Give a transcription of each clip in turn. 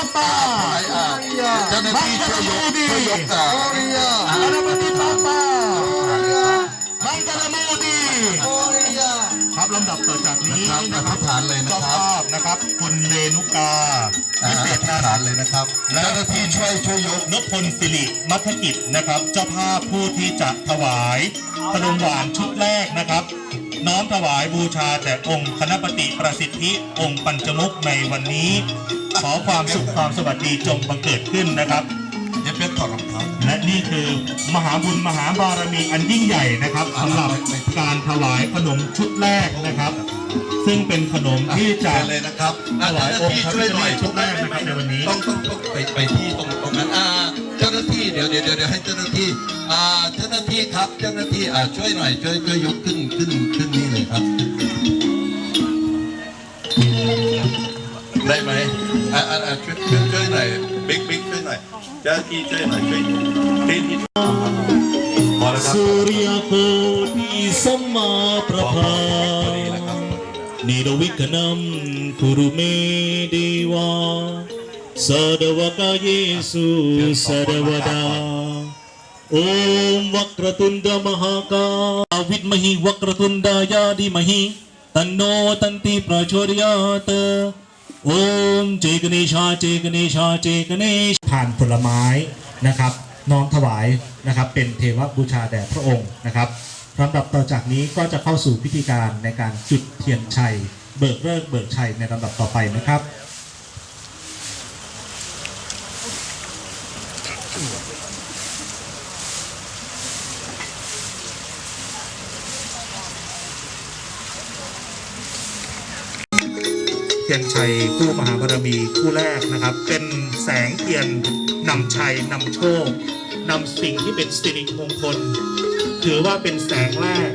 คคณะรับปฏิปัปปาอ่าเจ้าหน้าที่ช่วยยกช่วยยกอ่าคณะปฏิปัปปามังกรโมดีครับลำดับต่อจากนี้นะครับนะอครัธิบษฐานเลยนะเจ้าครับภาพนะครับ คุณเรนุกาอ่าพิเศอษธิษนาฐานเลยนะครับเจ้าหน้าที่ช่วยช่วยยกนพพลสิริมัทกิจนะครับ เจ้าภาพผู้ที่จะถวายขนมหวานชุดแรกนะครับ น้อมถวายบูชาแต่องค์คณะปฏิประสิทธิองค์ปัญจมุกในวันนี้ ขอความสุขความสวัสดีจงบังเกิดขึ้นนะครับเดี๋ยวเป็นถอดรองเท้าและนี่คือมหาบุญมหาบารมีอันยิ่งใหญ่นะครับสำหรับการถวายขนมชุดแรกนะครับ ซึ่งเป็นขนมที่จะเชิญเลยนะครับถอะวายเจ้าหอน้างค์ที่พระช่วยพิฆหน่อยเนศชุดแรกนะครับในวันนี้ต้องต้องต้องไปไปที่ตรงตรงนั้นอ่าเจ้าหน้าที่เดี๋ยวเดี๋ยวเดี๋ยวเดี๋ยวให้เจ้าหน้าที่อ่าเจ้าหน้าที่ครับเจ้าหน้าที่อ่าช่วยหน่อยช่วยช่วยยกขึ้นขึ้นขึ้นนี่เลยครับ ได้ไหมอ่าอ่าอ่า ช่วยช่วยช่วยหน่อยบิ๊กบิ๊กช่วยหน่อยเจ้าหน้าที่ช่วยหน่อยช่วยที่ที่พอแล้วครับสุริยโคติสัมมาประภาพอดีแล้วครับนิรวิกนัมคุรุเมเดวาสดวกาเยสุสดวดาโอมวัครตุนด วิดมหิวัครตุนดายาดิมหิตันโนตันติประโชดยาตโอมเจกเนชาเจกเนชาเจกเนชผ่านผลไม้นะครับน้อมถวายนะครับ เป็นเทวบูชาแด่พระองค์นะครับลำดับต่อจากนี้ก็จะเข้าสู่พิธีการในการจุดเทียนชัย เบิกเลิกเบิกชัยในลำดับต่อไปนะครับ ทียนชัยคู่มหาบารมีคู่แรกนะครับ เป็นแสงเทียนนำชัยนำโชคนำสิ่งที่เป็นสิริมงคล ถือว่าเป็นแสงแรก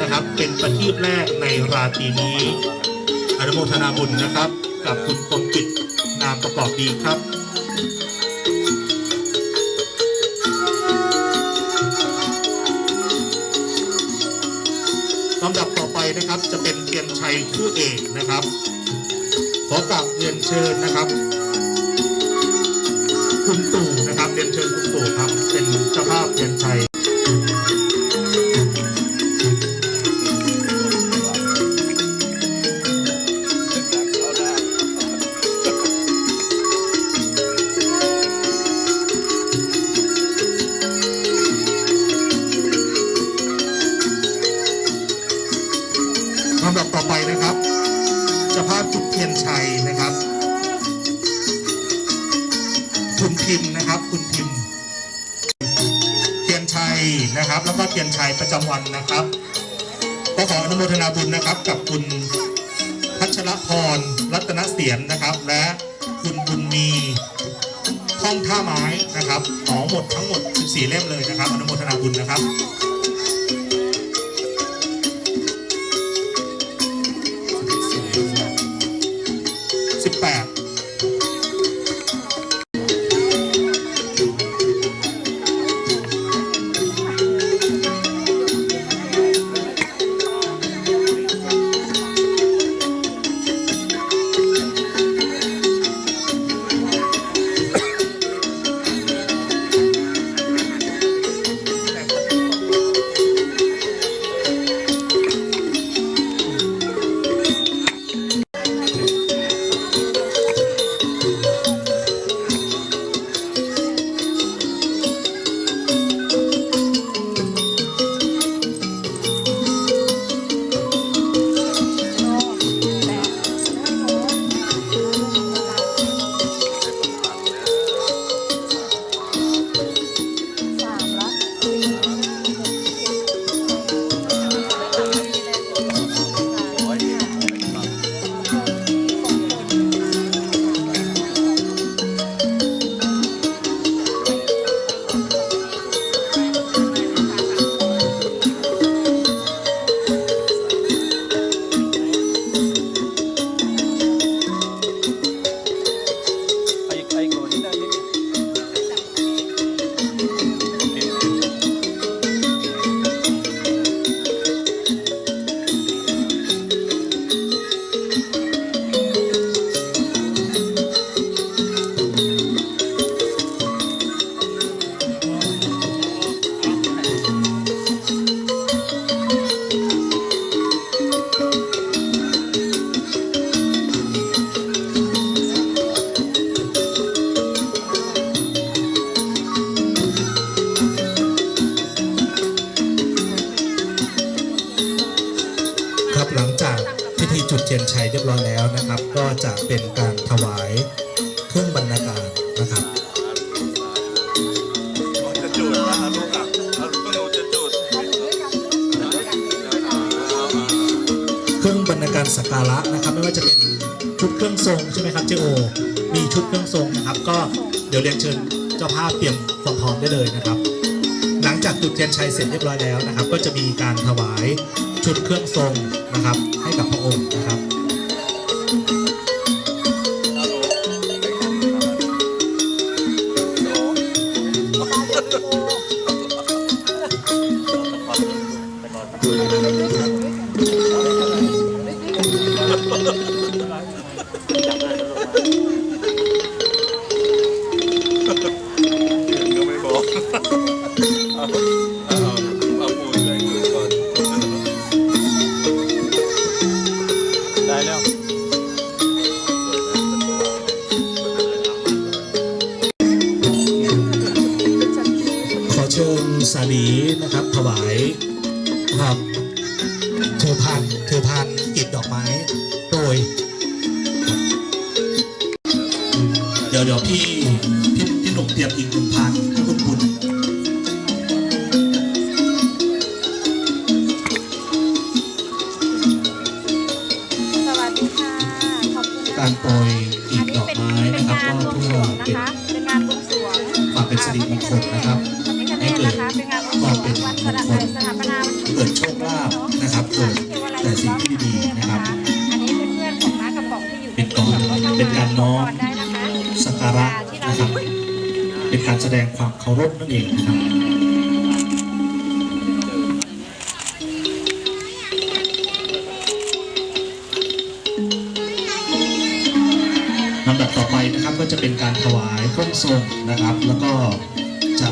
นะครับ เป็นประทีปแรกในราตรีนี้ อนุโมทนาบุญนะครับ กับคุณคมจิตนามประกอบดีครับลำดับต่อไปนะครับจะเป็นเทียนชัยคู่เอกนะครับ ขอกราบเรียนเชิญนะครับ คุณตู่นะครับเรียนเชิญคุณตู่ครับเป็นเจ้าภาพเรียนชัย เทียนชัยประจำวันนะครับก็ขออนุโมทนาบุญนะครับ กับคุณพัชรพรรัตนเสียนนะครับ และคุณบุญมีท่องท่าไม้นะครับอ๋อหมดทั้งหมด 14 เล่มเลยนะครับ อนุโมทนาบุญนะครับ ทียนชัยเรียบร้อยแล้วนะครับ ก็จะเป็นการถวายเครื่องบรรณาการนะครับเอาลูกหนูจะจุดเครื่องบรรณาการสักการะนะครับ ไม่ว่าจะเป็นชุดเครื่องทรงใช่ไหมครับเจโอ มีชุดเครื่องทรงนะครับ ก็เดี๋ยวเรียนเชิญเจ้าภาพเตรียมความพร้อมได้เลยนะครับ หลังจากจุดเทียนชัยเสร็จเรียบร้อยแล้วนะครับ ก็จะมีการถวาย ชุดเครื่องทรงนะครับ ให้กับพระองค์นะครับ รียมอีกหนึ่งพันให้คุณคุณสวัสดีค่ะขอบคุณการโปรยอีกดอกไม้นะครับก็เพื่อเป็นเป็นงานบวงสรวงความเป็นสิริมงคลนะครับให้เกิดนะคะเป็นงานบวงสรวงวันสถาปสถาปนาเกิดโชคลาภนะครับเกิดแต่สิ่งที่ดีๆนะครับอันนี้เป็นเพื่อนของน้ากระป๋องที่อยู่เป็นกองเป็นการน้อมได้นะคะสักการะนะครับ เป็นการแสดงความเคารพนั่นเองนะครับลำดับต่อไปนะครับก็จะเป็นการถวายเครื่องทรงนะครับ แล้วก็จะ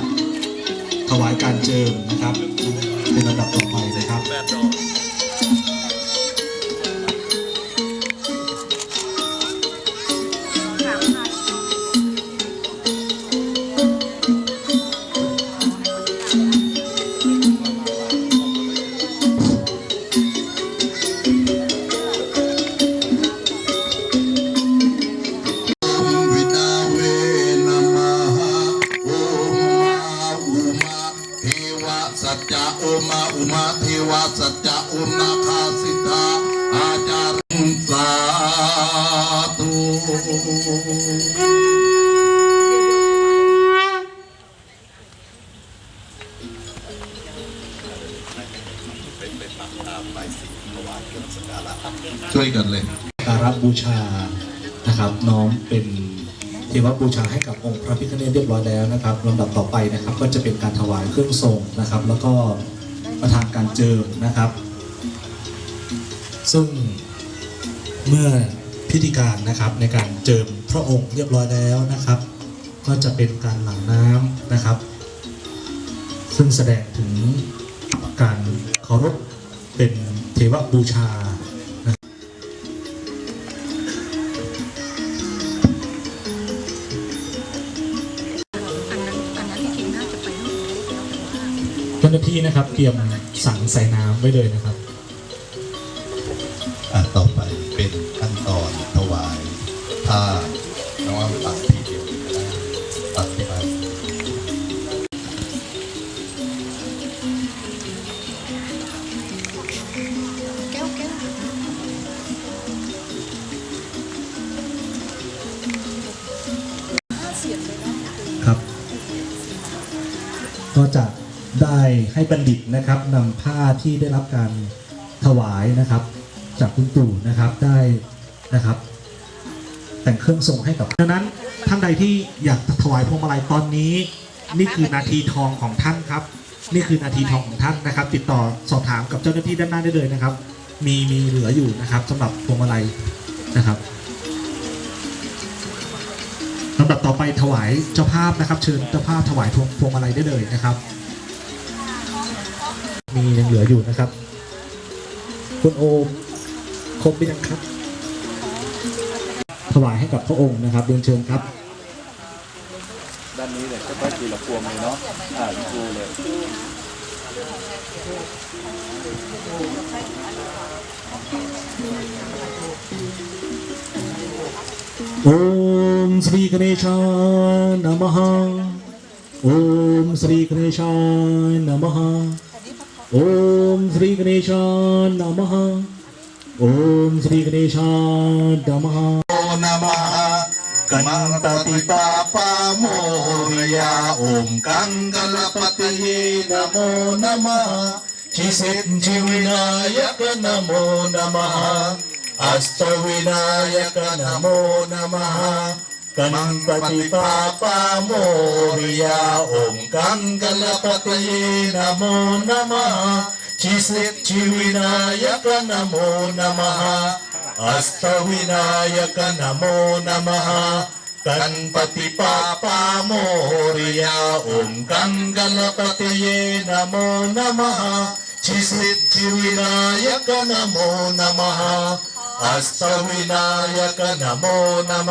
ถวายการเจิมนะครับ เป็นลำดับต่อไปนะครับ เทวะสัจจะอมนาคาสิทธาอาจารย์สาธุช่วยกันเลยการรับบูชานะครับน้อมเป็นเทวบูชาให้กับองค์พระพิฆเนศเรียบร้อยแล้วนะครับลำดับต่อไปนะครับ ก็จะเป็นการถวายเครื่องทรงนะครับ แล้วก็ ประธานการเจิมนะครับ ซึ่งเมื่อพิธีการนะครับในการเจิมพระองค์เรียบร้อยแล้วนะครับ ก็จะเป็นการหลั่งน้ำนะครับ ซึ่งแสดงถึงการเคารพเป็นเทวบูชาาหน้าที่นะครับ เตรียมสั่งใส่น้ำไว้เลยนะครับอะต่อไปเป็นขั้นตอนถวาย ผ้าน้องตักทีเดียวก็ได้ตักที่ไปครับ ก็จะ ได้ให้บัณฑิตนะครับนำผ้าที่ได้รับการถวายนะครับ จากคุณตู่นะครับได้นะครับ แต่งเครื่องทรงให้กับดังนั้นท่านใดที่อยากถวายพวงมาลัยตอนนี้ นี่คือนาทีทองของท่านครับ นี่คือนาทีทองของท่านนะครับ ติดต่อสอบถามกับเจ้าหน้าที่ด้านหน้าได้เลยนะครับ มีมีเหลืออยู่นะครับสำหรับพวงมาลัยนะครับลำดับต่อไปถวายเจ้าภาพนะครับ เชิญเจ้าภาพถวายพวงมาลัยได้เลยนะครับ มียังเหลืออยู่นะครับ คุณโอมครบหรืยังครับ ถวายให้กับพระองค์นะครับเรียนเชิญครับ ด้านนี้เลยก็ต้องทีละพวงเลยเนาะอ่าดูเลยโอ ॐ श्रीगणेशाय नमः ॐ श्रीगणेशाय नमः ॐ नम। नमः ॐ श्रीगणेशान् नमः। नमः कमन्तपितापामोर्या ॐ कङ्गलपतये नमो नमः। चिषिञ्जिविनायक नमो नमः। अष्टविनायक नमो नमः। గణపతి పాప ఓం గంగలపతయే నమో నమ చిసిద్ధి వినాయక నమో నమ అష్ట వినాయక నమో నమ గణపతి పాప మోరియా ఓం గంగలపతయే నమో నమ చిసిద్ధి వినాయక నమో నమ అష్ట వినాయక నమో నమ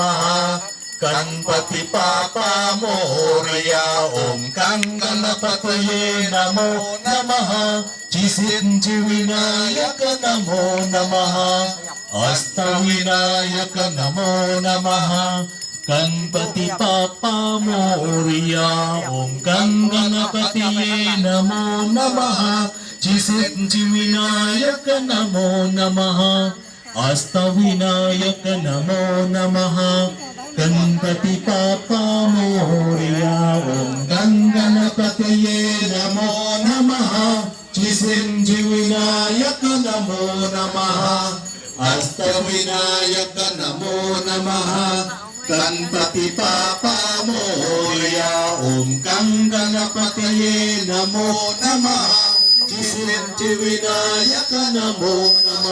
గణపతి పాప మోరియా ఓం గంగణపతయే నమో నమ చిసిద్ధి వినాయక నమో నమ అష్ట వినాయక నమో నమ గణపతి పాప మోరియా ఓం గంగణపతియే నమో నమ చిసిద్ధి వినాయక నమో నమ అస్త వినాయక నమో నమ గణపతి పాప ఓం గంగణపతియే నమో నమ చిసిద్ధి వినాయక నమో నమ అస్త వినాయక నమో నమ గణపతి పాపామోరియా ఓం గంగణపతయే నమో నమ సిద్ధి వినాయక నమో నమ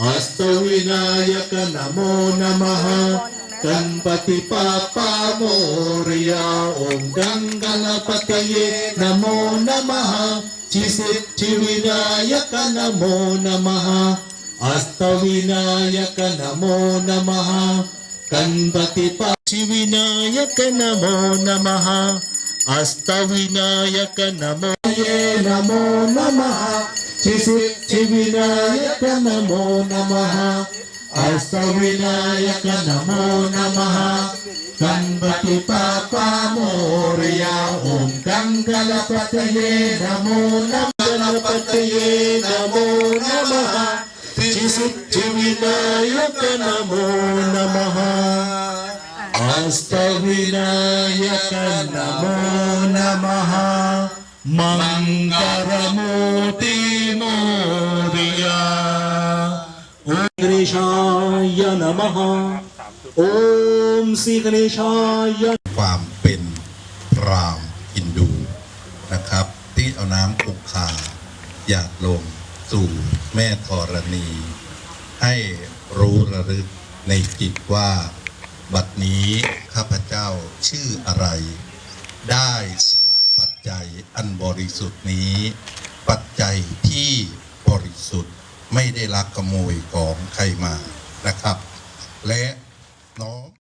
హస్త వినాయక నమో నమ గణపతి పాప మోరియా ఓం గంగణపతయే నమో నమ సిద్ధి వినాయక నమో నమ హస్త వినాయక నమో నమ గణపతి పాచి వినాయక నమో నమ అస్త వినాయక నమో ఏ నమో నమ అష్టవినాయక నమో నమ. గణపతి పాపమోర్య ఓం గంగలపతయే నమో నమలపతయే నమో నమ. సిద్ధివినాయక నమో నమ. అష్టవినాయక నమో నమ. మంగళమూర్తి మోర్యా. गणेशाय नमः ॐ श्री गणेशाय ความเป็นพรามอินดูนะครับ ที่เอาน้ำคุกคาหยาดลงสู่แม่ธรณี ให้รู้ระลึกในจิตว่า บัดนี้ข้าพเจ้าชื่ออะไร ได้สละปัจจัยอันบริสุทธิ์นี้ ปัจจัยที่บริสุทธิ์ ไม่ได้ลักขโมยของใครมานะครับ และน้อง